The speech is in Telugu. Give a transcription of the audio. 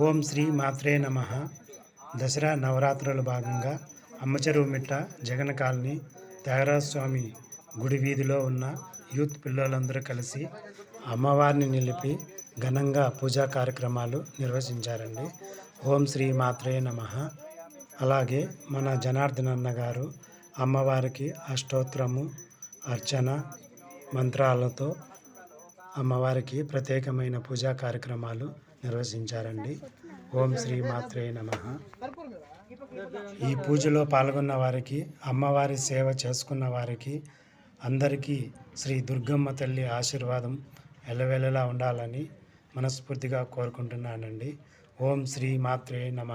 ఓం శ్రీ మాత్రే నమ. దసరా నవరాత్రుల భాగంగా అమ్మచెరువు మిట్ట జగన్ కాలనీ త్యాగరాజ స్వామి గుడి వీధిలో ఉన్న యూత్ పిల్లలందరూ కలిసి అమ్మవారిని నిలిపి ఘనంగా పూజా కార్యక్రమాలు నిర్వహించారండి. ఓం శ్రీ మాత్రే నమ. అలాగే మన జనార్దన్ అన్న గారు అమ్మవారికి అష్టోత్తరము అర్చన మంత్రాలతో అమ్మవారికి ప్రత్యేకమైన పూజా కార్యక్రమాలు నిర్వహించారండి. ఓం శ్రీ మాత్రే నమ. ఈ పూజలో పాల్గొన్న వారికి అమ్మవారి సేవ చేసుకున్న వారికి అందరికీ శ్రీ దుర్గమ్మ తల్లి ఆశీర్వాదం ఎల్లవెల్లలా ఉండాలని మనస్ఫూర్తిగా కోరుకుంటున్నానండి. ఓం శ్రీ మాత్రే నమ.